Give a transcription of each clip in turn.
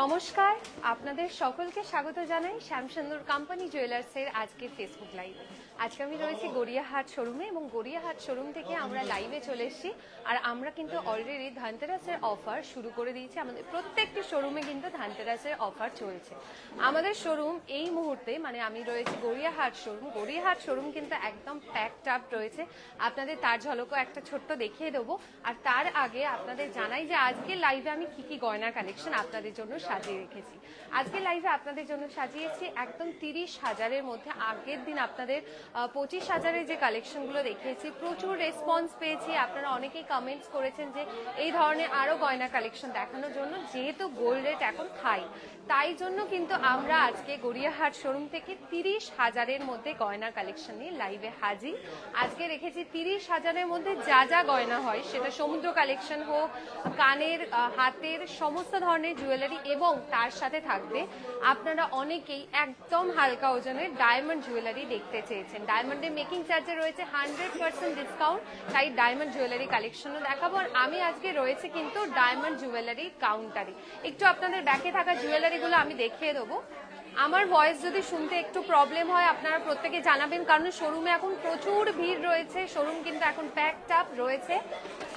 নমস্কার, আপনাদের সকলকে স্বাগত জানাই শ্যামসুন্দর কোম্পানি জুয়েলার্সের আজকের ফেসবুক লাইভে আজকে আমি রয়েছি গড়িয়াহাট শোরুমে এবং গড়িয়াহাট শোরুম থেকে আমরা লাইভে চলে এসেছি। আর আমরা কিন্তু অলরেডি ধানতেরাসের অফার শুরু করে দিয়েছি। আমাদের প্রত্যেকটি শোরুমে কিন্তু ধানতেরাসের অফার চলছে। আমাদের শোরুম এই মুহূর্তে মানে আমি রয়েছি গড়িয়াহাট শোরুম গড়িয়াহাট শোরুম কিন্তু একদম প্যাকড আপ রয়েছে। আপনাদের তার ঝলকও একটা ছোট্ট দেখিয়ে দেবো। আর তার আগে আপনাদের জানাই যে আজকে লাইভে আমি কি কি গয়নার কালেকশন আপনাদের জন্য সাজিয়ে রেখেছি। আজকে লাইভে আপনাদের জন্য সাজিয়েছি একদম তিরিশ হাজারের মধ্যে। আগের দিন আপনাদের পঁচিশ হাজারের যে কালেকশনগুলো দেখিয়েছি, প্রচুর রেসপন্স পেয়েছি। আপনারা অনেকেই কমেন্টস করেছেন যে এই ধরনের আরও গয়না কালেকশন দেখানোর জন্য, যেহেতু গোল্ড রেট এখন হাই তাই জন্য কিন্তু আমরা আজকে গড়িয়াহাট শোরুম থেকে তিরিশ হাজারের মধ্যে গয়না কালেকশন নিয়ে লাইভে হাজির। আজকে রেখেছি তিরিশ হাজারের মধ্যে যা যা গয়না হয়, সেটা সমুদ্র কালেকশন হোক, কানের হাতের সমস্ত ধরনের জুয়েলারি এবং তার সাথে থাকবে আপনারা অনেকেই একদম হালকা ওজনের ডায়মন্ড জুয়েলারি দেখতে চেয়েছেন। ডায়মন্ডের মেকিং চার্জে রয়েছে হান্ড্রেড পার্সেন্ট ডিসকাউন্ট তাই ডায়মন্ড জুয়েলারি কালেকশনও দেখাবো। আর আমি আজকে রয়েছে কিন্তু ডায়মন্ড জুয়েলারি কাউন্টারে একটু আপনাদের ব্যাকে থাকা জুয়েলারিগুলো আমি দেখিয়ে দেবো। আমার ভয়েস যদি শুনতে একটু প্রবলেম হয়, আপনারা প্রত্যেকে জানাবেন, কারণ শোরুমে এখন প্রচুর ভিড় রয়েছে শোরুম কিন্তু এখন প্যাকড আপ রয়েছে।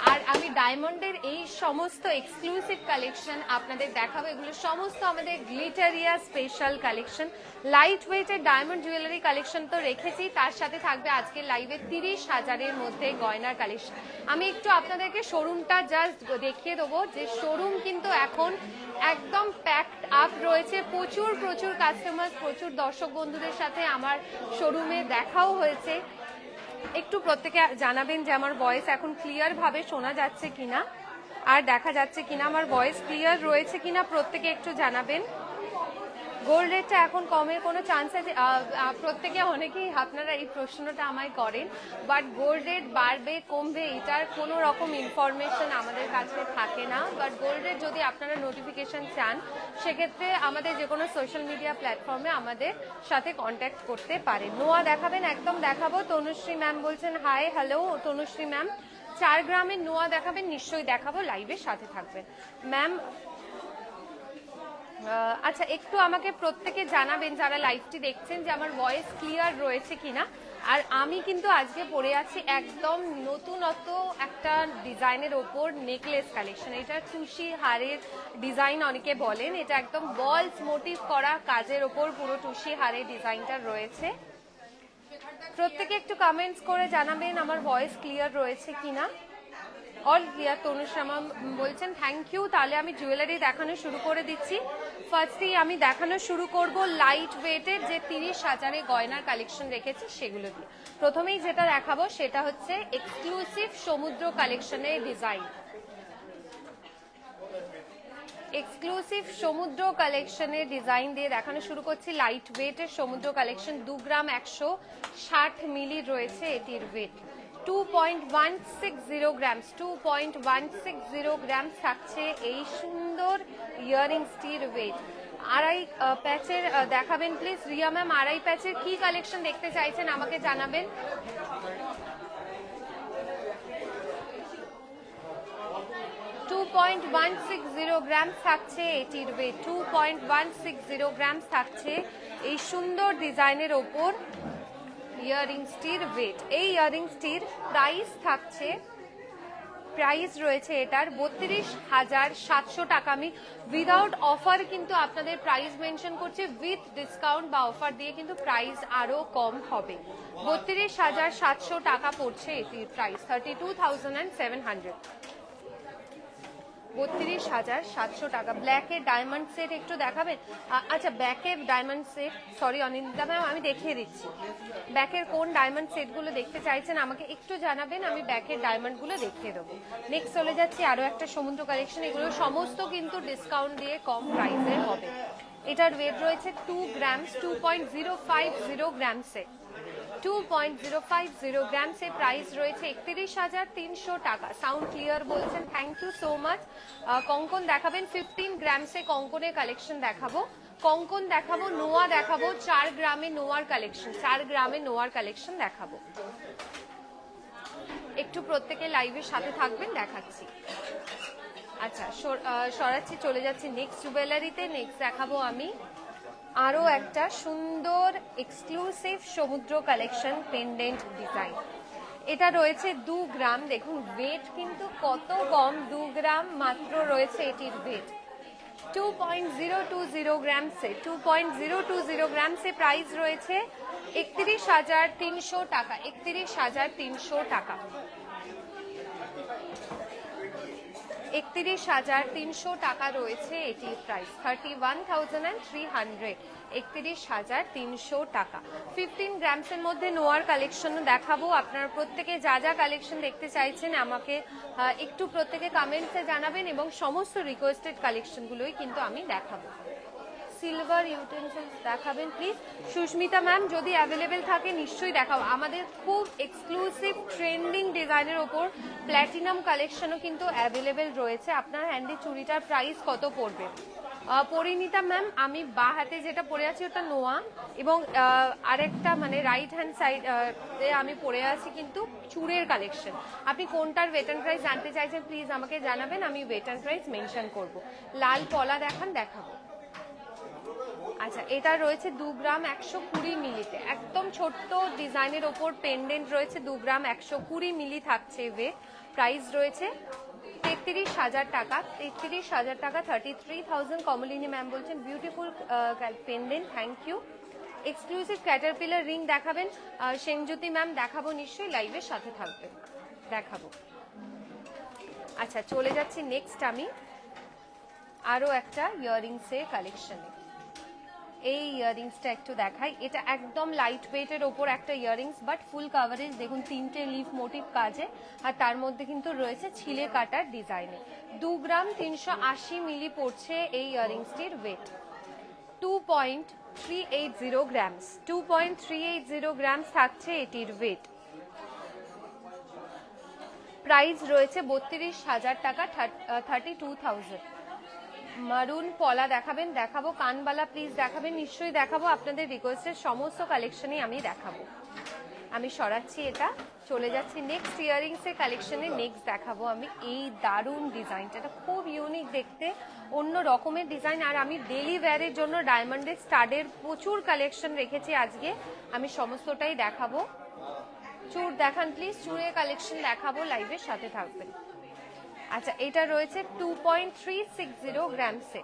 আর আমি ডায়মন্ডের এই সমস্ত এক্সক্লুসিভ কালেকশন আপনাদের দেখাবো। এগুলো সমস্ত আমাদের গ্লিটারিয়া স্পেশাল কালেকশন লাইট ওয়েটের ডায়মন্ড জুয়েলারি কালেকশন তো রেখেছি। তার সাথে থাকবে আজকে লাইভে তিরিশ হাজারের মধ্যে গয়নার কালেকশন আমি একটু আপনাদেরকে শোরুমটা জাস্ট দেখিয়ে দেবো যে শোরুম কিন্তু এখন একদম প্যাকড আপ রয়েছে। প্রচুর প্রচুর কাস্টমার প্রচুর দর্শক বন্ধুদের সাথে আমার শোরুমে দেখাও হয়েছে। একটু প্রত্যেকে জানাবেন যে আমার ভয়েস এখন ক্লিয়ার ভাবে শোনা যাচ্ছে কিনা, আর দেখা যাচ্ছে কিনা, আমার ভয়েস ক্লিয়ার রয়েছে কিনা প্রত্যেকে একটু জানাবেন। গোল্ড রেটটা এখন কমের কোনো চান্স আছে প্রত্যেকে অনেকেই আপনারা এই প্রশ্নটা আমায় করেন বাট গোল্ড রেট বাড়বে, কমবে, এটার কোনো রকম ইনফরমেশন আমাদের কাছে থাকে না। বাট গোল্ড রেট যদি আপনারা নোটিফিকেশন চান, সেক্ষেত্রে আমাদের যে কোনো সোশ্যাল মিডিয়া প্ল্যাটফর্মে আমাদের সাথে কন্ট্যাক্ট করতে পারেন। নোয়া দেখাবেন, একদম দেখাবো। তনুশ্রী ম্যাম বলছেন হাই হ্যালো তনুশ্রী ম্যাম চার গ্রামের নোয়া দেখাবেন, নিশ্চয়ই দেখাবো লাইভের সাথে থাকবেন। ম্যাম আচ্ছা একটু আমাকে প্রত্যেকে জানাবেন যারা লাইভটি দেখছেন যে আমার ভয়েস ক্লিয়ার রয়েছে কিনা। আর আমি কিন্তু আজকে পরে আছি একদম নতুনত্ব একটা ডিজাইনের ওপর নেকলেস কালেকশন এটা টুসি হারের ডিজাইন অনেকে বলেন। এটা একদম বলস মোটিভ করা কাজের ওপর পুরো টুসি হারের ডিজাইনটা রয়েছে। প্রত্যেকে একটু কমেন্টস করে জানাবেন আমার ভয়েস ক্লিয়ার রয়েছে কিনা। অল ক্লিয়ার তনুশ্যামা বলছেন থ্যাংক ইউ তাহলে আমি জুয়েলারি দেখানো শুরু করে দিচ্ছি। ফার্স্টেই আমি দেখানো শুরু করব লাইট ওয়েটের যে তিরিশ হাজারে গয়নার কালেকশন রেখেছি সেগুলো দিয়ে। প্রথমেই যেটা দেখাবো সেটা হচ্ছে এক্সক্লুসিভ সমুদ্র কালেকশনের ডিজাইন এক্সক্লুসিভ সমুদ্র কালেকশনের ডিজাইন দিয়ে দেখানো শুরু করছি। লাইট ওয়েটের সমুদ্র কালেকশন দু গ্রাম একশো ষাট মিলি রয়েছে এটির weight two point one six zero grams two point one six zero grams থাকছে এই সুন্দর ইয়ারিংসটির ওয়েট আড়াই প্যাচের দেখাবেন প্লিজ রিয়া ম্যাম আড়াই প্যাচের কি কালেকশন দেখতে চাইছেন আমাকে জানাবেন? পয়েন্ট ওয়ান সিক্স জিরো থাকছে এটির two point one six zero grams থাকছে এই সুন্দর ডিজাইনের ওপর। ইয়ারিংসটির ওয়েট এই ইয়ারিংসটির প্রাইস থাকছে প্রাইস রয়েছে এটার বত্রিশ হাজার সাতশো টাকা। আমি উইদাউট অফার কিন্তু আপনাদের প্রাইস মেনশন করছি উইথ ডিসকাউন্ট বা অফার দিয়ে কিন্তু প্রাইস আরও কম হবে। বত্রিশ হাজার সাতশো টাকা পড়ছে এটির price thirty two thousand and seven hundred বত্রিশ হাজার সাতশো টাকা। ব্ল্যাকের ডায়মন্ড সেট একটু দেখাবেন? আচ্ছা ব্যাকের diamond set sorry Anindita ma'am আমি দেখিয়ে দিচ্ছি। ব্যাকের কোন ডায়মন্ড সেটগুলো দেখতে চাইছেন আমাকে একটু জানাবেন, আমি ব্যাকের ডায়মন্ডগুলো দেখিয়ে দেবো। নেক্সট চলে যাচ্ছি আরও একটা সমুদ্র কালেকশন এগুলো সমস্ত কিন্তু ডিসকাউন্ট দিয়ে কম প্রাইসের হবে। এটার ওয়েট রয়েছে two grams two point zero five zero গ্রামসে two point zero five zero গ্রামসে price রয়েছে একত্রিশ হাজার তিনশো টাকা। সাউন্ড ক্লিয়ার বলছেন থ্যাংক ইউ সো মাচ কঙ্কন দেখাবেন ফিফটিন গ্রামসে কঙ্কনের কালেকশন দেখাবো। কঙ্কন দেখাবো, নোয়া দেখাবো, চার গ্রামে নোয়ার কালেকশন চার গ্রামে নোয়ার কালেকশন দেখাবো। একটু প্রত্যেকে লাইভের সাথে থাকবেন, দেখাচ্ছি। আচ্ছা সরাচ্ছি, চলে যাচ্ছি নেক্সট জুয়েলারিতে নেক্সট দেখাবো আমি। আরও একটা সুন্দর এক্সক্লুসিভ সমুদ্র কালেকশন পেন্ডেন্ট ডিজাইন এটা রয়েছে দু গ্রাম। দেখুন ওয়েট কিন্তু কত কম, দু গ্রাম মাত্র রয়েছে এটির weight two point zero two zero গ্রামসে two point zero two zero গ্রামসে price রয়েছে একত্রিশ হাজার তিনশো টাকা, একত্রিশ হাজার তিনশো টাকা। একত্রিশ হাজার তিনশো টাকা রয়েছে। এটি price thirty one thousand and three hundred একত্রিশ হাজার তিনশো টাকা। ফিফটিন গ্রামসের মধ্যে নোয়ার কালেকশনও দেখাবো। আপনারা প্রত্যেকে যা যা কালেকশন দেখতে চাইছেন আমাকে একটু প্রত্যেকে কমেন্টসে জানাবেন এবং সমস্ত রিকোয়েস্টেড কালেকশনগুলোই কিন্তু আমি দেখাবো। সিলভার ইউটেন্সিলস দেখাবেন প্লিজ সুস্মিতা ম্যাম যদি অ্যাভেলেবেল থাকে, নিশ্চয়ই দেখাও। আমাদের খুব এক্সক্লুসিভ ট্রেন্ডিং ডিজাইনের ওপর প্ল্যাটিনাম কালেকশনও কিন্তু অ্যাভেলেবেল রয়েছে। আপনার হ্যান্ডি চুড়িটার প্রাইস কত পড়বে? পরিণীতা ম্যাম আমি বা হাতে যেটা পরে আছি ওটা নোয়া এবং আরেকটা মানে রাইট হ্যান্ড সাইড আমি পরে আছি কিন্তু চুড়ের কালেকশন আপনি কোনটার ওয়েট অ্যান্ড প্রাইস জানতে চাইছেন প্লিজ আমাকে জানাবেন, আমি ওয়েট অ্যান্ড প্রাইস মেনশন করব। লাল পলা দেখান, দেখাবো। আচ্ছা এটা রয়েছে দু গ্রাম একশো কুড়ি মিলিতে। একদম ছোট্ট ডিজাইনের ওপর পেন্ডেন্ট রয়েছে দু গ্রাম একশো কুড়ি মিলি থাকছে ওয়ে প্রাইস রয়েছে তেত্রিশ হাজার টাকা। তেত্রিশ হাজার টাকা thirty three thousand Kamalini ma'am বলছেন beautiful pendant thank you exclusive caterpillar ring দেখাবেন সেনজ্যোতি ম্যাম দেখাবো নিশ্চয়ই লাইভের সাথে থাকবে। দেখাবো। আচ্ছা চলে যাচ্ছি নেক্সট আমি। আরও একটা ইয়াররিংসের কালেকশনে এই ইয়াররিংসটা একটু দেখাই। এটা একদম লাইট ওয়েটের ওপর একটা ইয়ারিংস বাট ফুল কাভারেজ দেখুন, তিনটে লিফ মোটিভ কাজে, আর তার মধ্যে কিন্তু রয়েছে ছিলে কাটার ডিজাইনে দু গ্রাম তিনশো আশি মিলি পড়ছে এই ইয়ারিংসটির weight two point three eight zero grams two point three eight zero grams থাকছে এটির ওয়েট প্রাইস রয়েছে বত্রিশ হাজার টাকা থার্টি টু থাউজেন্ড মারুন পলা দেখাবেন, দেখাবো। কানবালা প্লিজ দেখাবেন। নিশ্চয়ই দেখাবো। আপনাদের রিকোয়েস্টের সমস্ত কালেকশনই আমি দেখাবো। আমি সরাচ্ছি এটা। চলে যাচ্ছি নেক্সট ইয়ারিংস এর কালেকশনে নেক্সট দেখাবো আমি এই দারুণ ডিজাইনটা এটা খুব ইউনিক দেখতে। অন্য রকমের ডিজাইন আর আমি ডেলি ওয়্যারের জন্য ডায়মন্ডের স্টাডের প্রচুর কালেকশন রেখেছি আজকে। আমি সমস্তটাই দেখাবো। চুর দেখান প্লিজ চুরের কালেকশন দেখাবো লাইভের সাথে থাকবেন। আচ্ছা এটা রয়েছে two point three six zero গ্রামসে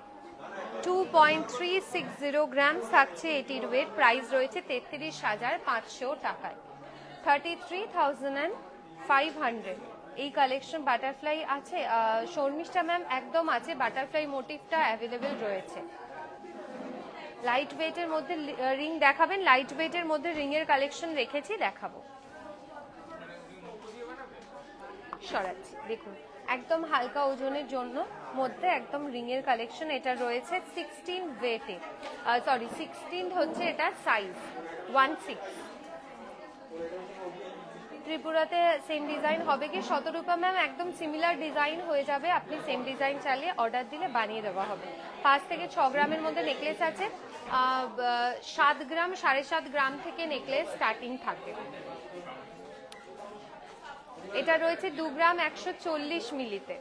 two point three six zero gram থাকছে এটির ওয়েট প্রাইস রয়েছে তেত্রিশ হাজার পাঁচশো টাকায়। Thirty three thousand and five hundred এই কালেকশন বাটারফ্লাই আছে শর্মিষ্ঠা ম্যাম একদম আছে। বাটারফ্লাই মোটিভটা অ্যাভেলেবেল রয়েছে। লাইট ওয়েটের মধ্যে রিং দেখাবেন। লাইট ওয়েটের মধ্যে রিং এর কালেকশন রেখেছি, দেখাবো। সরাচ্ছি, দেখুন। একদম হালকা ওজনের জন্য মধ্যে একদম রিং এর কালেকশন এটা রয়েছে সিক্সটিন ওয়েটে সরি সিক্সটিন হচ্ছে এটা সাইজ ওয়ান সিক্স ত্রিপুরাতে সেম ডিজাইন হবে কি? শতরূপা ম্যাম একদম সিমিলার ডিজাইন হয়ে যাবে। আপনি সেম ডিজাইন চালিয়ে অর্ডার দিলে বানিয়ে দেওয়া হবে। পাঁচ থেকে ছ গ্রামের মধ্যে নেকলেস আছে। সাত গ্রাম, সাড়ে সাত গ্রাম থেকে নেকলেস স্টার্টিং থাকে। এটা রয়েছে দু গ্রাম একশো চল্লিশ মিলিতে।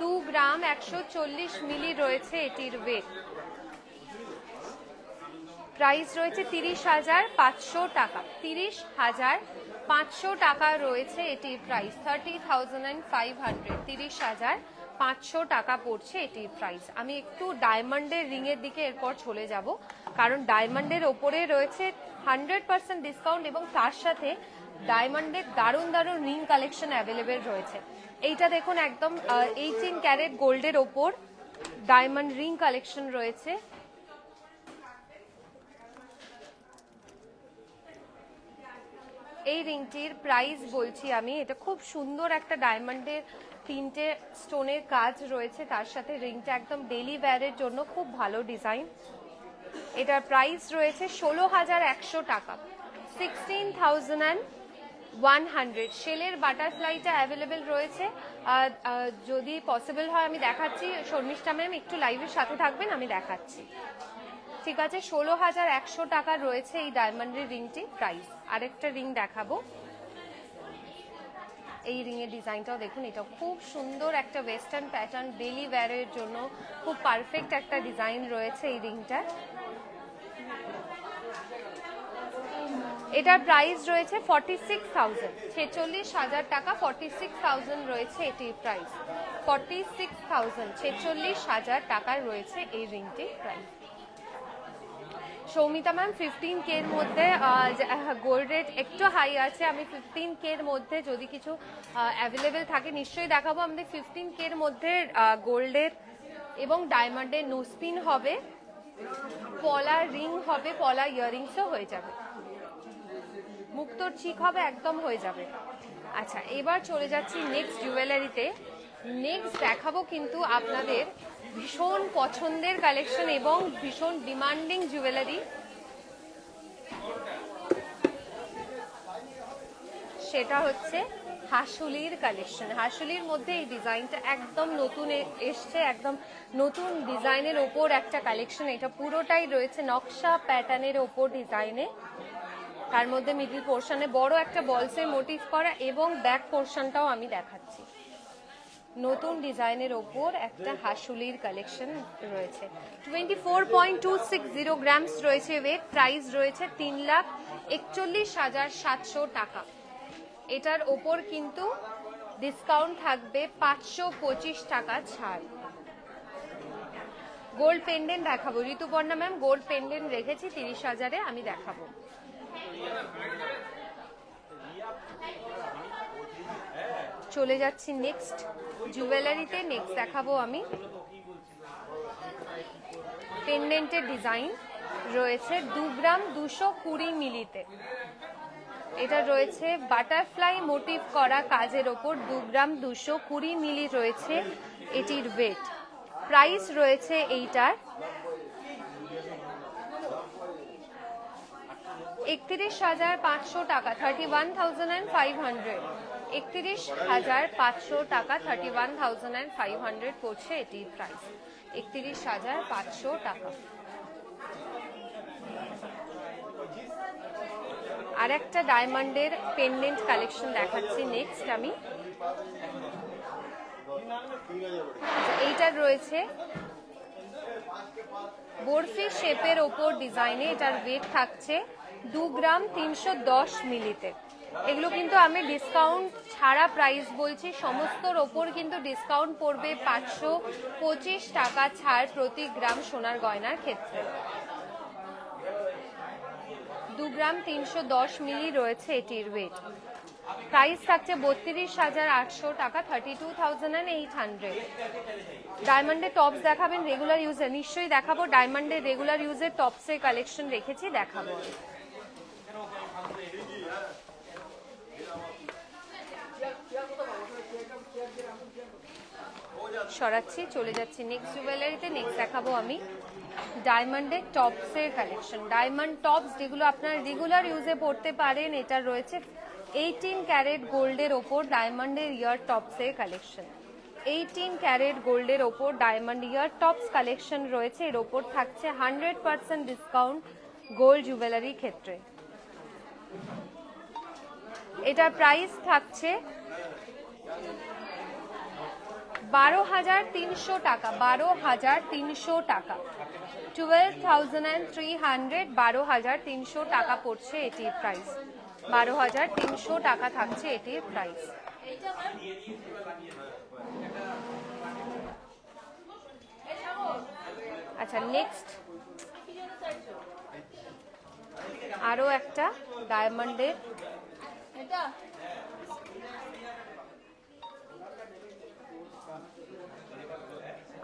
দু গ্রাম একশো চল্লিশ মিলি রয়েছে এটির ওয়েট প্রাইস রয়েছে তিরিশ হাজার পাঁচশো টাকা। তিরিশ হাজার পাঁচশো টাকা রয়েছে এটির price thirty thousand and five hundred তিরিশ হাজার পাঁচশো টাকা পড়ছে এটির প্রাইস আমি একটু ডায়মন্ডের রিংয়ের দিকে এরপর চলে যাব। কারণ ডায়মন্ডের ওপরে রয়েছে হান্ড্রেড পার্সেন্ট ডিসকাউন্ট এবং তার সাথে ডায়মন্ডের দারুণ দারুণ রিং কালেকশন অ্যাভেলেবেল রয়েছে। এইটা দেখুন একদম এইটিন ক্যারেট গোল্ডের ওপর ডায়মন্ড রিং কালেকশন রয়েছে। এই রিংটির প্রাইস বলছি আমি, এটা খুব সুন্দর একটা ডায়মন্ডের তিনটে স্টোনের কাজ রয়েছে, তার সাথে রিংটা একদম ডেলি ওয়্যারের জন্য খুব ভালো ডিজাইন এটার প্রাইস রয়েছে ষোলো হাজার একশো টাকা। Sixteen thousand and one hundred শেলের বাটারফ্লাইটা অ্যাভেলেবেল রয়েছে। যদি পসিবল হয় আমি দেখাচ্ছি। শর্মিষ্ঠা ম্যাম একটু লাইভের সাথে থাকবেন, আমি দেখাচ্ছি। ঠিক আছে ষোলো হাজার একশো টাকা রয়েছে এই ডায়মন্ডের রিংটি প্রাইস আরেকটা রিং দেখাবো। এই রিংয়ের ডিজাইনটাও দেখুন, এটা খুব সুন্দর একটা ওয়েস্টার্ন প্যাটার্ন ডেলি ওয়্যারের জন্য খুব পারফেক্ট একটা ডিজাইন রয়েছে এই রিংটার এটার প্রাইস রয়েছে ফর্টি সিক্স থাউজেন্ড ছেচল্লিশ হাজার টাকা ফর্টি সিক্স থাউজেন্ড রয়েছে এটির প্রাইস ফর্টি সিক্স থাউজেন্ড ছেচল্লিশ হাজার টাকার রয়েছে এই রিংটির price Soumita ma'am fifteen K এর মধ্যে গোল্ড রেট একটু হাই আছে, আমি ফিফটিন কে এর মধ্যে যদি কিছু অ্যাভেলেবেল থাকে, নিশ্চয়ই দেখাবো। আমাদের ফিফটিন কে এর মধ্যে গোল্ডের এবং ডায়মন্ডের নোসপিন হবে, পলা রিং হবে, পলা ইয়ারিংসও হয়ে যাবে। মুক্তোর চিক হবে, একদম হয়ে যাবে। আচ্ছা এবার চলে যাচ্ছি নেক্সট জুয়েলারিতে নেক্সট দেখাবো কিন্তু আপনাদের ভীষণ পছন্দের কালেকশন এবং ভীষণ ডিমান্ডিং জুয়েলারি সেটা হচ্ছে হাসুলির কালেকশন হাসুলির মধ্যে এই ডিজাইনটা একদম নতুন এসছে, একদম নতুন ডিজাইনের ওপর একটা কালেকশন এটা পুরোটাই রয়েছে নকশা প্যাটার্নের ওপর ডিজাইনে তার মধ্যে মিডিল পোর্শনে বড় একটা বলসের মোটিভ করা এবং ব্যাক পোর্শনটাও আমি দেখাচ্ছি। নতুন ডিজাইনের ওপর একটা হাসুলির কালেকশন রয়েছে। Twenty four point two six zero grams রয়েছে ওয়েট প্রাইস রয়েছে তিন লাখ একচল্লিশ হাজার সাতশো টাকা। এটার ওপর কিন্তু ডিসকাউন্ট থাকবে পাঁচশো পঁচিশ টাকা ছাড়। গোল্ড পেন্ডেন্ট দেখাবো। ঋতুপর্ণা ম্যাম গোল্ড পেন্ডেন্ট রেখেছি, তিরিশ হাজারে আমি দেখাবো। চলে যাচ্ছি নেক্সট জুয়েলারিতে নেক্সট দেখাবো আমি। পেন্ডেন্টের ডিজাইন রয়েছে দু গ্রাম দুশো কুড়ি মিলিতে। এটা রয়েছে বাটারফ্লাই মোটিভ করা কাজের ওপর দু গ্রাম দুশো কুড়ি মিলি রয়েছে এটির ওয়েট প্রাইস রয়েছে এইটার একত্রিশ হাজার পাঁচশো টাকা thirty one thousand and five hundred একত্রিশ হাজার পাঁচশো টাকা thirty one thousand and five hundred পড়ছে এটির প্রাইস একত্রিশ হাজার পাঁচশো টাকা। আর একটা ডায়মন্ডের পেন্ডেন্ট কালেকশন দেখাচ্ছি নেক্সট আমি। এইটার রয়েছে বরফি শেপের ওপর ডিজাইনে এটার ওয়েট থাকছে দু গ্রাম তিনশো দশ মিলিতে। এগুলো কিন্তু আমি ডিসকাউন্ট ছাড়া প্রাইস বলছি। সমস্তর ওপর কিন্তু ডিসকাউন্ট পড়বে পাঁচশো পঁচিশ টাকা ছাড় প্রতি গ্রাম সোনার গয়নার ক্ষেত্রে। দু গ্রাম তিনশো দশ মিলি রয়েছে এটির ওয়েট প্রাইস থাকছে বত্রিশ হাজার আটশো টাকা thirty two thousand and eight hundred ডায়মন্ডের টপস দেখাবেন রেগুলার ইউজে নিশ্চয়ই দেখাবো। ডায়মন্ডের রেগুলার ইউজের টপসের কালেকশন রেখেছি দেখাবো সরাচ্ছি, চলে যাচ্ছি নেক্সট জুয়েলারিতে নেক্সট দেখাবো আমি ডায়মন্ডের টপসের কালেকশন ডায়মন্ড টপস যেগুলো আপনার রেগুলার ইউজে পড়তে পারেন, এটা রয়েছে এইটিন ক্যারেট গোল্ডের ওপর ডায়মন্ডের ইয়ার টপসের কালেকশন এইটিন ক্যারেট গোল্ডের ওপর ডায়মন্ড ইয়ার টপস কালেকশন রয়েছে, এর ওপর থাকছে hundred percent discount gold jewellery ক্ষেত্রে। এটার প্রাইস থাকছে বারো হাজার তিনশো টাকা, বারো হাজার তিনশো টাকা। Twelve thousand and three hundred বারো হাজার তিনশো টাকা পড়ছে এটির প্রাইস বারো হাজার তিনশো টাকা থাকছে এটির প্রাইস আচ্ছা নেক্সট আরও একটা ডায়মন্ডের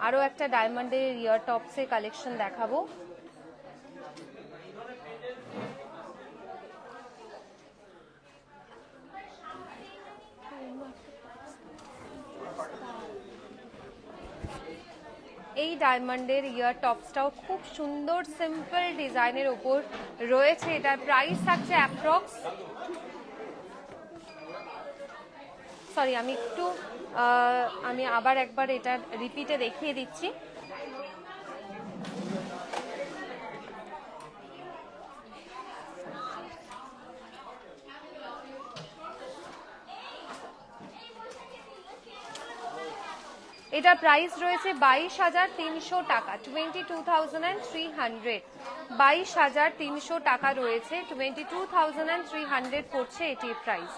আরও একটা ডায়মন্ডের ইয়ার টপসের কালেকশন দেখাবো। এই ডায়মন্ডের ইয়ার টপসটাও খুব সুন্দর সিম্পল ডিজাইনের ওপর রয়েছে। এটার প্রাইস থাকছে অ্যাপ্রক্স সরি আমি একটু আমি আবার একবার এটা রিপিটে দেখিয়ে দিচ্ছি। এটা প্রাইস রয়েছে বাইশ হাজার তিনশো টাকা twenty two thousand and three hundred বাইশ হাজার তিনশো টাকা রয়েছে twenty two thousand and three hundred পড়ছে এটির প্রাইস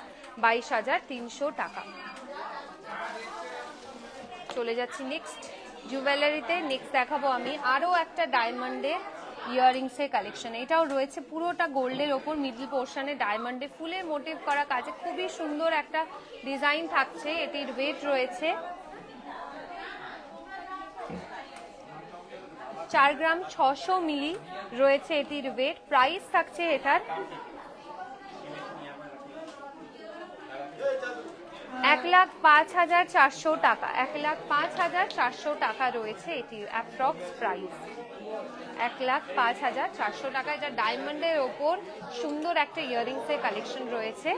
বাইশ হাজার তিনশো টাকা। চলে যাচ্ছি নেক্সট জুয়েলারিতে নেক্সট দেখাবো আমি। আরও একটা ডায়মন্ডের ইয়াররিংসের কালেকশন এটাও রয়েছে পুরোটা গোল্ডের ওপর মিডল পোর্শনে ডায়মন্ডে ফুলের মোটিভ করা কাজে খুবই সুন্দর একটা ডিজাইন থাকছে। এটির ওয়েট রয়েছে চার গ্রাম ছশো মিলি। রয়েছে এটির ওয়েট প্রাইস থাকছে এটার এক লাখ পাঁচ হাজার চারশো টাকা, এক লাখ পাঁচ হাজার চারশো টাকা রয়েছে এটি অ্যাপ্রক্স প্রাইস এক লাখ পাঁচ হাজার চারশো টাকা, এটা ডায়মন্ডের ওপর সুন্দর একটা ইয়ারিংসের কালেকশন রয়েছে।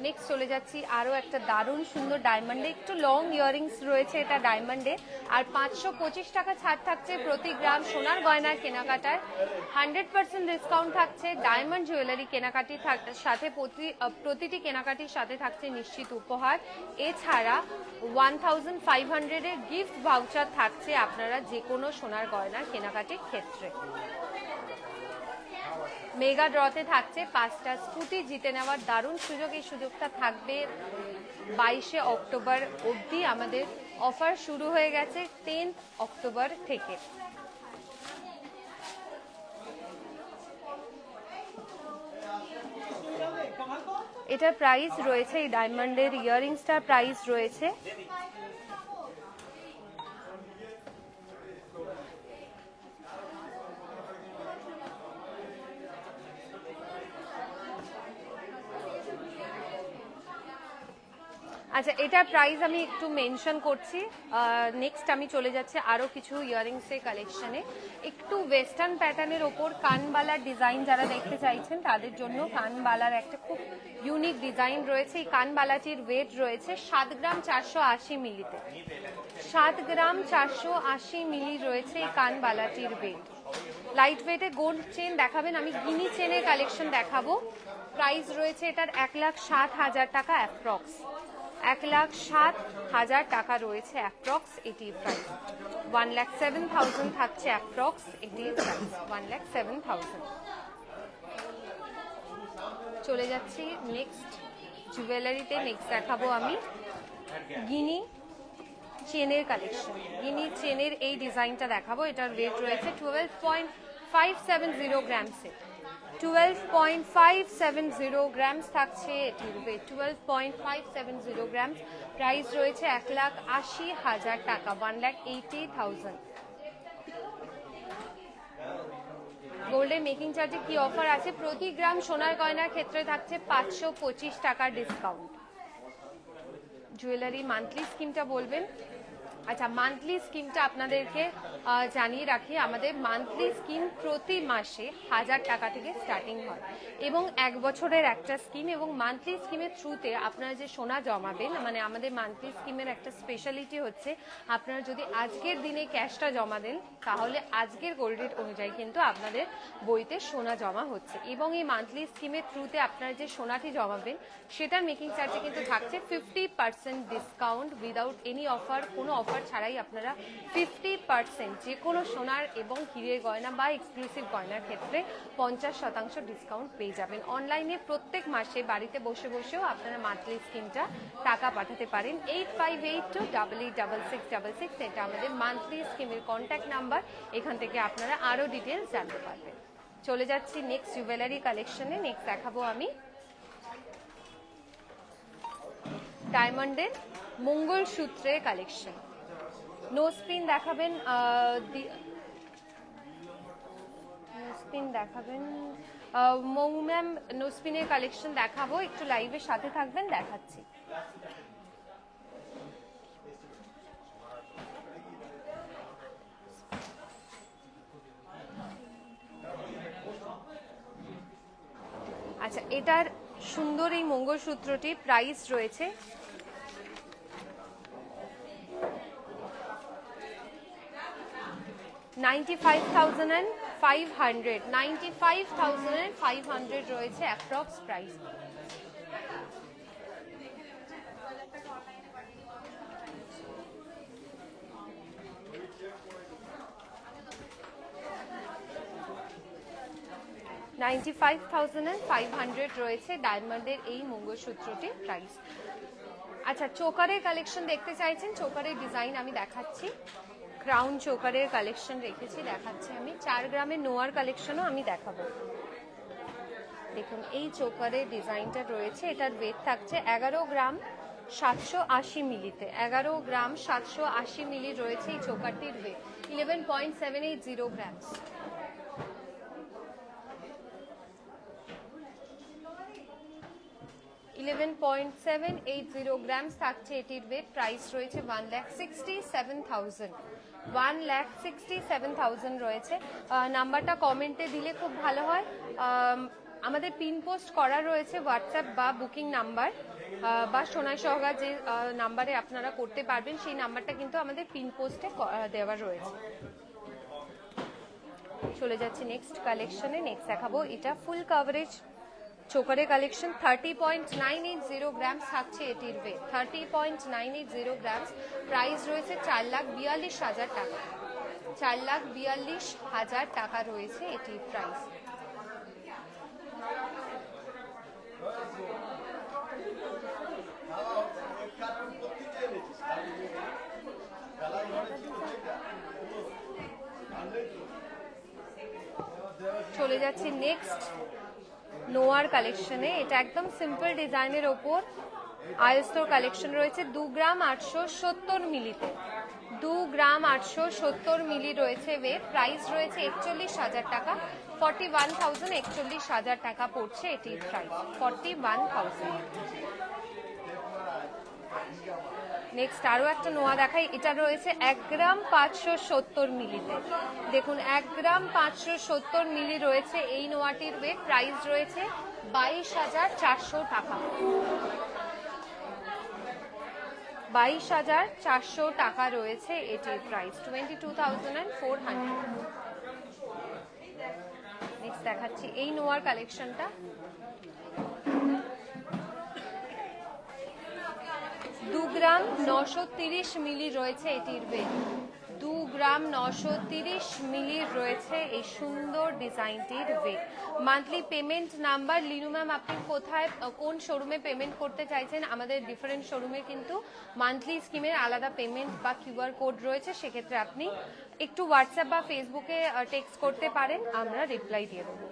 নেক্সট চলে যাচ্ছি আরও একটা দারুণ সুন্দর ডায়মন্ডে একটু লং ইয়াররিংস রয়েছে এটা ডায়মন্ডে আর পাঁচশো পঁচিশ টাকা ছাড় থাকছে প্রতি গ্রাম সোনার গয়নার কেনাকাটায় হান্ড্রেড পার্সেন্ট ডিসকাউন্ট থাকছে ডায়মন্ড জুয়েলারি কেনাকাটি সাথে প্রতি- প্রতিটি কেনাকাটির সাথে থাকছে নিশ্চিত উপহার। এছাড়া ওয়ান থাউজেন্ড ফাইভ হান্ড্রেডের গিফট ভাউচার থাকছে আপনারা যে কোনো সোনার গয়নার কেনাকাটির ক্ষেত্রে। মেগা ড্রতে থাকছে পাঁচটা স্কুটি, জিতে নেওয়ার দারুণ সুযোগ। এই সুযোগটা থাকবে বাইশে অক্টোবর অবধি। আমাদের অফার শুরু হয়ে গেছে টেন্থ অক্টোবর থেকে। এটার প্রাইস রয়েছে, এই ডায়মন্ডের ইয়াররিংসটার প্রাইস রয়েছে। আচ্ছা এটার প্রাইস আমি একটু মেনশন করছি। নেক্সট আমি চলে যাচ্ছি আরও কিছু ইয়াররিংসের কালেকশনে একটু ওয়েস্টার্ন প্যাটার্নের ওপর কানবালার ডিজাইন যারা দেখতে চাইছেন, তাদের জন্য কানবালার একটা খুব ইউনিক ডিজাইন রয়েছে। এই কানবালাটির ওয়েট রয়েছে সাত গ্রাম চারশো আশি মিলিতে। সাত গ্রাম চারশো আশি মিলি রয়েছে এই কানবালাটির ওয়েট লাইট ওয়েটে গোল্ড চেন দেখাবেন, আমি গিনি চেনের কালেকশন দেখাবো। প্রাইস রয়েছে এটার এক লাখ সাত হাজার টাকা অ্যাপ্রক্স এক লাখ সাত হাজার টাকা রয়েছে অ্যাপ্রক্স এটি price one lakh seven thousand থাকছে অ্যাপ্রক্স এটি price one lakh seven thousand চলে যাচ্ছি নেক্সট জুয়েলারিতে নেক্সট দেখাবো আমি গিনি চেনের কালেকশন গিনি চেনের এই ডিজাইনটা দেখাবো। এটার ওয়েট রয়েছে twelve point five seven zero গ্রামসে twelve point five seven zero grams থাকছে এটির weight twelve point five seven zero grams price রয়েছে এক লাখ আশি হাজার টাকা ওয়ান লাখ এইটি থাউজেন্ড গোল্ডের মেকিং চার্জে কি অফার আছে? প্রতি গ্রাম সোনার গয়নার ক্ষেত্রে থাকছে পাঁচশো পঁচিশ টাকার ডিসকাউন্ট জুয়েলারি মান্থলি স্কিমটা বলবেন? আচ্ছা মান্থলি স্কিমটা আপনাদেরকে জানিয়ে রাখি, আমাদের মান্থলি স্কিম প্রতি মাসে হাজার টাকা থেকে স্টার্টিং হয়। এবং এক বছরের একটা স্কিম এবং মান্থলি স্কিমের থ্রুতে আপনারা যে সোনা জমাবেন মানে আমাদের মান্থলি স্কিমের একটা স্পেশালিটি হচ্ছে, আপনারা যদি আজকের দিনে ক্যাশটা জমা দেন তাহলে আজকের গোল্ড রেট অনুযায়ী কিন্তু আপনাদের বইতে সোনা জমা হচ্ছে। এবং এই মান্থলি স্কিমের থ্রুতে আপনারা যে সোনাটি জমাবেন, সেটার মেকিং চার্জে কিন্তু থাকছে fifty percent discount without any offer কোনো অফার ছাড়াই আপনারা ফিফটি পার্সেন্ট যে কোনো সোনার এবং হিরের গয়না বা এক্সক্লুসিভ গয়নার ক্ষেত্রে পঞ্চাশ শতাংশ ডিসকাউন্ট পেয়ে যাবেন। অনলাইনে প্রত্যেক মাসে বাড়িতে বসে বসেও আপনারা মান্থলি স্কিমটা টাকা পাঠাতে পারেন। Eight five eight two double eight double six double six এটা আমাদের মান্থলি স্কিমের কন্ট্যাক্ট নাম্বার এখান থেকে আপনারা আরও ডিটেলস জানতে পারবেন। চলে যাচ্ছি নেক্সট জুয়েলারি কালেকশনে নেক্সট দেখাবো আমি ডায়মন্ডের মঙ্গলসূত্রের কালেকশন নোসপিন দেখাবেন নোসপিন দেখাবেন। মৌ ম্যাম নো স্পিনের কালেকশন দেখাবো, একটু লাইভের সাথে থাকবেন, দেখাচ্ছি। আচ্ছা এটার সুন্দর এই মঙ্গলসূত্রটি প্রাইস রয়েছে 95,500 রয়েছে approx price ninety five thousand and five hundred রয়েছে ডায়মন্ডের এই মঙ্গলসূত্রটির প্রাইস আচ্ছা চোকারের কালেকশন দেখতে চাইছেন চোকারের ডিজাইন আমি দেখাচ্ছি। ক্রাউন চোকারের কালেকশন রেখেছি, দেখাচ্ছি আমি। চার গ্রামের নোয়ার কালেকশনও আমি দেখাবো। দেখুন, এই চোকারের ডিজাইনটা রয়েছে, এটার ওয়েট থাকছে এগারো গ্রাম সাতশো আশি মিলিতে। এগারো গ্রাম সাতশো আশি মিলি রয়েছে এই চোকারটির weight eleven point seven eight zero grams eleven point seven eight zero grams থাকছে এটির ওয়েট প্রাইস রয়েছে one lakh sixty seven thousand one lakh sixty seven thousand রয়েছে। নাম্বারটা কমেন্টে দিলে খুব ভালো হয়। আমাদের পিন পোস্ট করা রয়েছে হোয়াটসঅ্যাপ বা বুকিং নাম্বার। বা সোনাই সহগা যে নাম্বারে আপনারা করতে পারবেন, সেই নাম্বারটা কিন্তু আমাদের পিন পোস্টে দেওয়া রয়েছে। চলে যাচ্ছি নেক্সট কালেকশনে নেক্সট দেখাবো। এটা full coverage চোকারের collection thirty point nine eight zero grams থাকছে এটির weight thirty point nine eight zero grams price রয়েছে চার লাখ বিয়াল্লিশ হাজার টাকা। চার লাখ বিয়াল্লিশ হাজার টাকা রয়েছে এটির প্রাইস চলে যাচ্ছি নেক্সট নোয়ার কালেকশনে এটা একদম সিম্পল ডিজাইনের ওপর আয়স্তর কালেকশন রয়েছে। দু গ্রাম আটশো সত্তর মিলিতে। দু গ্রাম আটশো সত্তর মিলি রয়েছে ওয়েট প্রাইস রয়েছে একচল্লিশ হাজার টাকা। ফর্টি ওয়ান থাউজেন্ড একচল্লিশ হাজার টাকা পড়ছে এটির price forty one thousand next আরও একটা নোয়া দেখাই। এটা রয়েছে এক গ্রাম পাঁচশো সত্তর মিলিতে। দেখুন, এক গ্রাম পাঁচশো সত্তর মিলি রয়েছে এই নোয়াটির ওয়েট প্রাইস রয়েছে বাইশ হাজার চারশো টাকা। বাইশ হাজার চারশো টাকা রয়েছে এটির price twenty two thousand and four hundred next দেখাচ্ছি, এই নোয়ার কালেকশনটা দু গ্রাম নশো তিরিশ মিলি রয়েছে এটির ওয়েট দু গ্রাম নশো তিরিশ মিলি রয়েছে এই সুন্দর ডিজাইনটির weight monthly payment number Linu ma'am, আপনি কোথায়, কোন শোরুমে পেমেন্ট করতে চাইছেন? আমাদের ডিফারেন্ট শোরুমে কিন্তু মান্থলি স্কিমের আলাদা পেমেন্ট বা কিউআর কোড রয়েছে। সেক্ষেত্রে আপনি একটু হোয়াটসঅ্যাপ বা ফেসবুকে টেক্সট করতে পারেন। আমরা রিপ্লাই দিয়ে দেবো।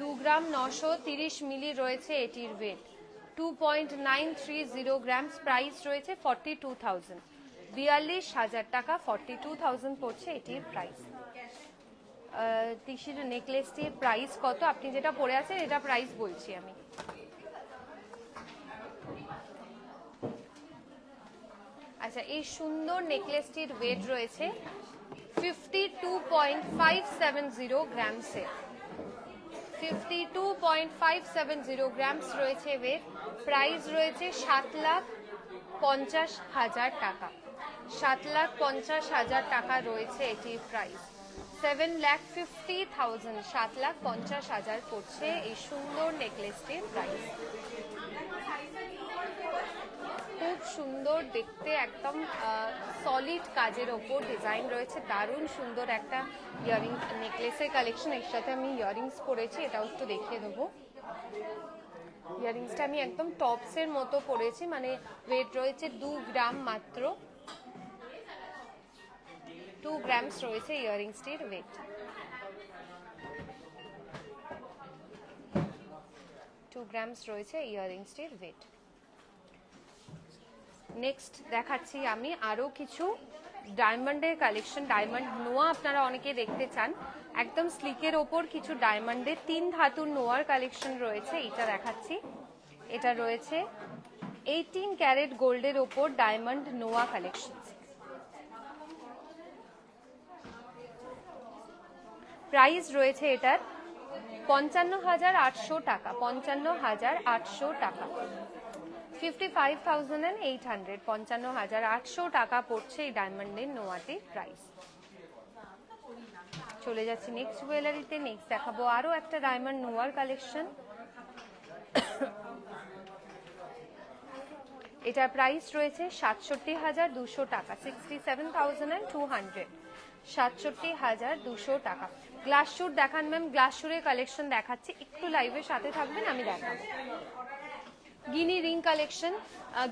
দু গ্রাম নশো তিরিশ মিলি রয়েছে এটির weight two point nine three zero grams price রয়েছে ফর্টি টু থাউজেন্ড বিয়াল্লিশ হাজার টাকা ফর্টি টু থাউজেন্ড পড়ছে এটির প্রাইস তিসির নেকলেসটির প্রাইস কত? আপনি যেটা পরে আছেন, এটা প্রাইস বলছি আমি। আচ্ছা এই সুন্দর নেকলেসটির ওয়েট রয়েছে fifty two point five seven zero fifty two point five seven zero grams রয়েছে ওয়েট প্রাইস রয়েছে সাত লাখ পঞ্চাশ হাজার টাকা। সাত লাখ পঞ্চাশ হাজার টাকা রয়েছে এটির price seven lakh fifty thousand, সাত লাখ পঞ্চাশ হাজার পড়ছে এই সুন্দর নেকলেসটির প্রাইস খুব সুন্দর দেখতে, একদম সলিড কাজের ওপর ডিজাইন রয়েছে, দারুণ সুন্দর একটা ইয়ারিং নেকলেসের কালেকশন এর সাথে আমি ইয়ারিংস পরেছি, এটাও একটু দেখিয়ে দেবো। ইয়ারিংসটা আমি একদম টপসের মতো পরেছি মানে ওয়েট রয়েছে দু গ্রাম মাত্র। টু গ্রামস রয়েছে ইয়ারিংসটির ওয়েট টু গ্রামস রয়েছে ইয়ারিংসটির ওয়েট নেক্সট দেখাচ্ছি আমি আরও কিছু ডায়মন্ডের কালেকশন ডায়মন্ড নোয়া আপনারা অনেকে দেখতে চান। একদম স্লিকের ওপর কিছু ডায়মন্ডের তিন ধাতুর নোয়ার কালেকশন রয়েছে এটা দেখাচ্ছি। এটা রয়েছে এইটিন ক্যারেট গোল্ডের ওপর ডায়মন্ড নোয়া কালেকশন প্রাইস রয়েছে এটার পঞ্চান্ন হাজার আটশো টাকা পঞ্চান্ন হাজার আটশো টাকা। Fifty five thousand and eight hundred পঞ্চান্ন হাজার আটশো টাকা পড়ছে এই ডায়মন্ডের নোয়াটির প্রাইস। চলে যাচ্ছি নেক্সট জুয়েলারিতে, নেক্সট দেখাবো আরও একটা ডায়মন্ড নোয়ার কালেকশন। এটার প্রাইস রয়েছে সাতষট্টি হাজার দুশো টাকা, sixty seven thousand and two hundred. সাতষট্টি হাজার দুশো টাকা। গ্লাস শুট দেখান ম্যাম গ্লাস শুটের কালেকশন দেখাচ্ছি। একটু লাইভের সাথে থাকবেন, আমি দেখাবো। Guinea ring collection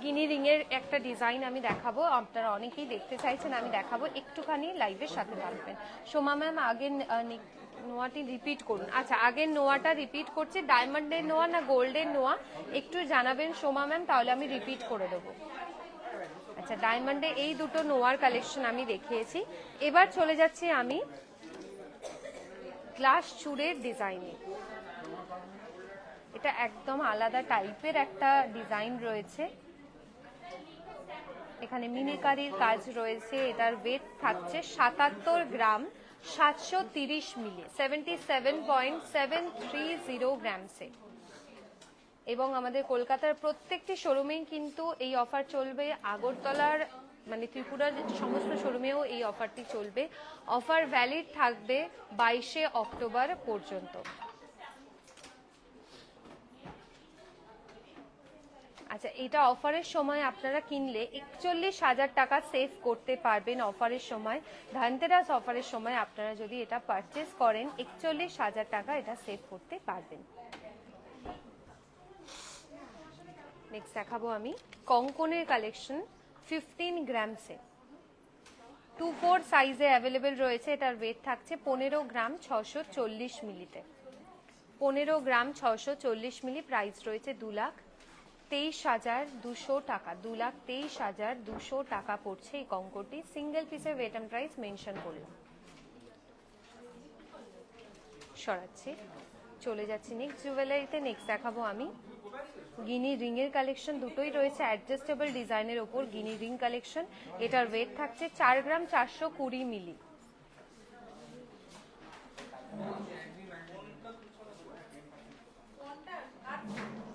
guinea ring এর একটা ডিজাইন আমি দেখাবো। আপনারা অনেকেই দেখতে চাইছেন, আমি দেখাবো। একটুখানি লাইভের সাথে থাকবেন। সোমা ম্যাম, আগের নোয়াটি রিপিট করুন। আচ্ছা আগের নোয়াটা রিপিট করছে। ডায়মন্ডের নোয়া না গোল্ডের নোয়া? একটু জানাবেন সোমা ম্যাম, তাহলে আমি রিপিট করে দেবো। আচ্ছা ডায়মন্ডে এই দুটো নোয়ার কালেকশন আমি দেখিয়েছি। এবার চলে যাচ্ছি আমি গ্লাস চুড়ের ডিজাইনে। এটা একদম আলাদা টাইপের একটা ডিজাইন রয়েছে। এখানে মিনিকারির কাজ রয়েছে, এটার ওয়েট থাকছে সাতাত্তর গ্রাম, সাতশো তিরিশ milli seventy seven point seven three zero গ্রামসে এবং আমাদের কলকাতার প্রত্যেকটি শোরুমেই কিন্তু এই অফার চলবে। আগরতলার মানে ত্রিপুরার সমস্ত শোরুমেও এই অফারটি চলবে। অফার ভ্যালিড থাকবে বাইশে অক্টোবর পর্যন্ত। আচ্ছা এটা অফারের সময় আপনারা কিনলে একচল্লিশ হাজার টাকা সেভ করতে পারবেন অফারের সময়। ধানতেরাস অফারের সময় আপনারা যদি এটা পারচেস করেন, একচল্লিশ হাজার টাকা এটা সেভ করতে পারবেন। নেক্সট দেখাবো আমি। কঙ্কনের কালেকশন ফিফটিন গ্রামসে টু ফোর সাইজে অ্যাভেলেবেল রয়েছে, এটার ওয়েট থাকছে পনেরো গ্রাম ছশো চল্লিশ মিলিতে। পনেরো গ্রাম ছশো চল্লিশ মিলি প্রাইস রয়েছে দু লাখ তেইশ হাজার দুশো টাকা। দু লাখ তেইশ হাজার দুশো টাকা পড়ছে এই কঙ্করটি সিঙ্গেল পিসের ওয়েট অ্যান্ড প্রাইস মেনশন করলাম। সরাচ্ছি। চলে যাচ্ছি নেক্সট জুয়েলারিতে নেক্সট দেখাবো আমি। গিনি রিং এর কালেকশন দুটোই রয়েছে। অ্যাডজাস্টেবল ডিজাইনের ওপর গিনি রিং কালেকশন। এটার ওয়েট থাকছে চার গ্রাম চারশো কুড়ি মিলি।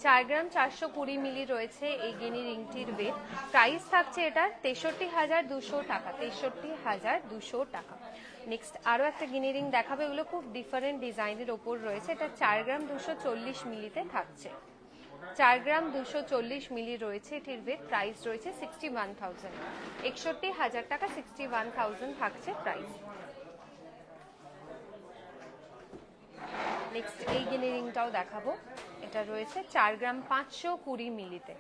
চার গ্রাম চারশো কুড়ি মিলি রয়েছে এই গিনি রিংটির ওয়েট প্রাইস থাকছে এটার তেষট্টি হাজার দুশো টাকা, তেষট্টি হাজার দুশো টাকা। নেক্সট আরও একটা গিনি রিং দেখাবে। এগুলো খুব ডিফারেন্ট ডিজাইনের ওপর রয়েছে। এটা চার গ্রাম দুশো চল্লিশ মিলিতে থাকছে। চার গ্রাম দুশো চল্লিশ মিলি রয়েছে, এটির ওয়েট প্রাইস রয়েছে সিক্সটি ওয়ান থাউজেন্ড একষট্টি হাজার টাকা সিক্সটি ওয়ান থাউজেন্ড থাকছে প্রাইস নেক্সট এই গিনি রিংটাও দেখাবো। এটা রয়েছে চার গ্রাম পাঁচশো কুড়ি মিলিতে।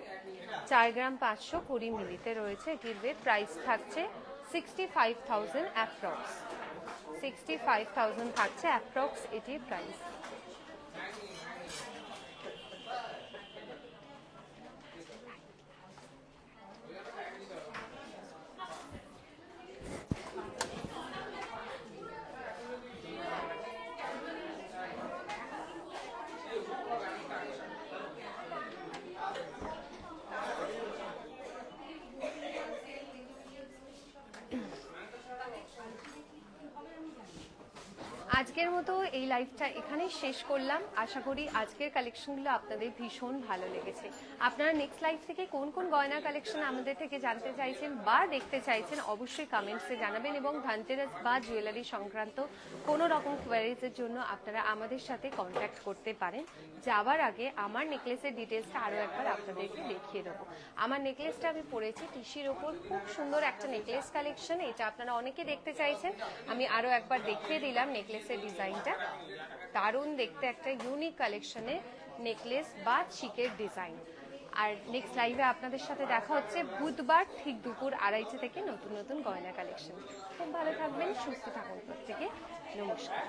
চার গ্রাম পাঁচশো কুড়ি মিলিতে রয়েছে, এটির ওয়েট প্রাইস থাকছে sixty five thousand approx sixty five thousand থাকছে অ্যাপ্রক্স এটির প্রাইস আজকের মতো এই লাইভটা এখানেই শেষ করলাম। আশা করি আজকের কালেকশনগুলো আপনাদের ভীষণ ভালো লেগেছে। আপনারা নেক্সট লাইভ থেকে কোন কোন গয়না কালেকশন আমাদের থেকে জানতে চাইছেন বা দেখতে চাইছেন, অবশ্যই কমেন্টসে জানাবেন এবং ধানতেরাস বা জুয়েলারি সংক্রান্ত কোনো রকম কোয়ারিজের জন্য আপনারা আমাদের সাথে কন্ট্যাক্ট করতে পারেন। যাওয়ার আগে আমার নেকলেসের ডিটেলসটা আরও একবার আপনাদেরকে দেখিয়ে দেবো। আমার নেকলেসটা আমি পরেছি টিসির ওপর। খুব সুন্দর একটা নেকলেস কালেকশন এটা আপনারা অনেকে দেখতে চাইছেন। আমি আরও একবার দেখিয়ে দিলাম নেকলেসের ডিজাইনটা। দারুণ দেখতে একটা ইউনিক কালেকশনে নেকলেস বা চিকের ডিজাইন আর নেক্সট লাইভে আপনাদের সাথে দেখা হচ্ছে বুধবার ঠিক দুপুর আড়াইটে থেকে নতুন নতুন গয়না কালেকশন খুব ভালো থাকবেন, সুস্থ থাকুন প্রত্যেকে। নমস্কার।